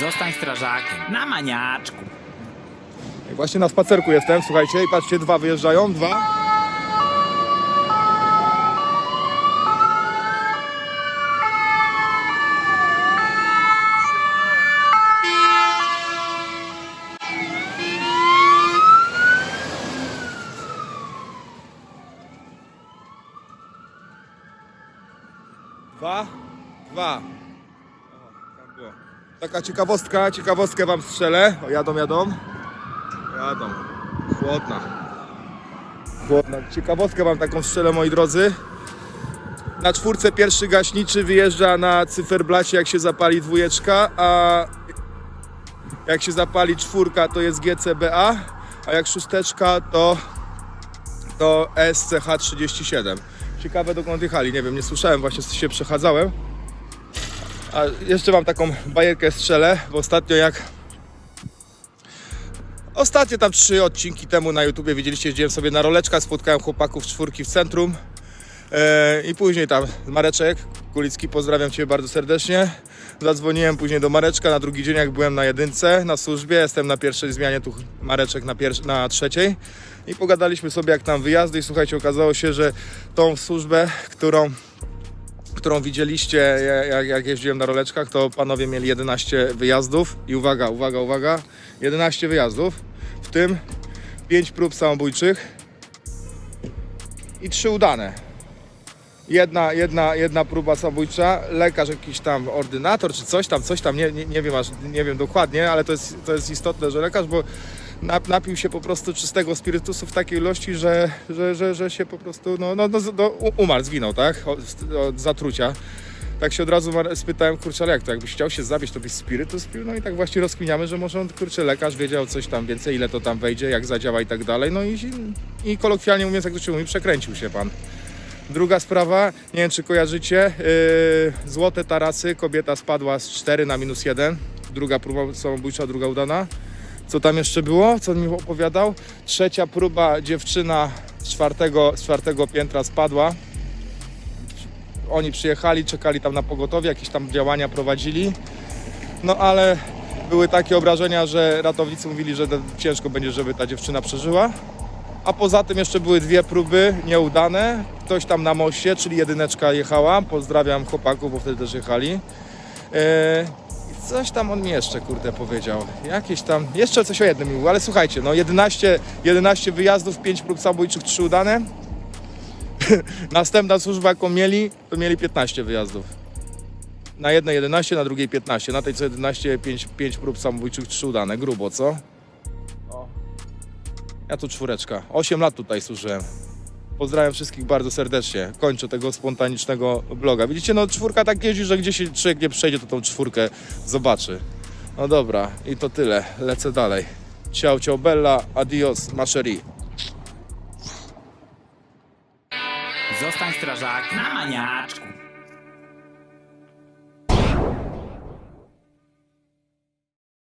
Zostań strażakiem. Na maniaczku. Właśnie na spacerku jestem, słuchajcie, i patrzcie, dwa wyjeżdżają, dwa. Dwa, dwa. O, tam było. Taka ciekawostka, ciekawostkę wam strzelę. O, jadą, jadą. Jadą. Chłodna. Chłodna. Ciekawostkę wam taką strzelę, moi drodzy. Na czwórce pierwszy gaśniczy wyjeżdża na cyferblacie, jak się zapali dwójeczka, a jak się zapali czwórka, to jest GCBA, a jak szósteczka, to, to SCH37. Ciekawe dokąd jechali, nie wiem, nie słyszałem, właśnie się przechadzałem. A jeszcze mam taką bajerkę strzelę, bo ostatnio jak Ostatnio tam trzy odcinki temu na YouTubie widzieliście, jeździłem sobie na roleczkach, spotkałem chłopaków czwórki w centrum. E, i później tam Mareczek Kulicki, pozdrawiam Cię bardzo serdecznie. Zadzwoniłem później do Mareczka na drugi dzień, jak byłem na jedynce na służbie, jestem na pierwszej zmianie, tu Mareczek na, pier- na trzeciej. I pogadaliśmy sobie jak tam wyjazdy i słuchajcie, okazało się, że tą służbę, którą którą widzieliście, ja- jak, jak jeździłem na roleczkach, to panowie mieli 11 wyjazdów. I uwaga, uwaga, uwaga, 11 wyjazdów, w tym 5 prób samobójczych i 3 udane. Jedna, jedna, jedna próba samobójcza, lekarz jakiś tam, ordynator czy coś tam, coś tam, nie, nie, nie wiem aż, nie wiem dokładnie, ale to jest, to jest istotne, że lekarz, bo napił się po prostu czystego spirytusu w takiej ilości, że, że, że, że się po prostu, no, no, no, umarł, zginął, tak, od, od zatrucia. Tak się od razu spytałem, kurczę, ale jak to, jakbyś chciał się zabić, to byś spirytus pił? No i tak właśnie rozkminiamy, że może on, kurczę, lekarz wiedział coś tam więcej, ile to tam wejdzie, jak zadziała i tak dalej, no i, i kolokwialnie mówiąc, jak to się mówi, przekręcił się pan. Druga sprawa, nie wiem czy kojarzycie, yy, złote tarasy, kobieta spadła z 4 na minus 1, druga próba samobójcza, druga udana. Co tam jeszcze było? Co on mi opowiadał? Trzecia próba, dziewczyna z czwartego, z czwartego piętra spadła. Oni przyjechali, czekali tam na pogotowie, jakieś tam działania prowadzili. No ale były takie obrażenia, że ratownicy mówili, że ciężko będzie, żeby ta dziewczyna przeżyła. A poza tym jeszcze były dwie próby nieudane. Ktoś tam na moście, czyli jedyneczka jechała. Pozdrawiam chłopaków, bo wtedy też jechali. I coś tam on mi jeszcze, kurde, powiedział. Jakieś tam, jeszcze coś o jednym mówił, ale słuchajcie, no 11, 11 wyjazdów, 5 prób samobójczych, 3 udane. Następna służba, jaką mieli, to mieli 15 wyjazdów. Na jednej 11, na drugiej 15. Na tej co 11, 5, 5 prób samobójczych, 3 udane. Grubo, co? Ja tu czwóreczka. 8 lat tutaj służyłem. Pozdrawiam wszystkich bardzo serdecznie. Kończę tego spontanicznego bloga. Widzicie, no czwórka tak jeździ, że gdzieś człowiek nie przejdzie, to tą czwórkę zobaczy. No dobra, i to tyle. Lecę dalej. Ciao, ciao, bella, adios, macherie. Zostań strażakiem. Na maniaczku.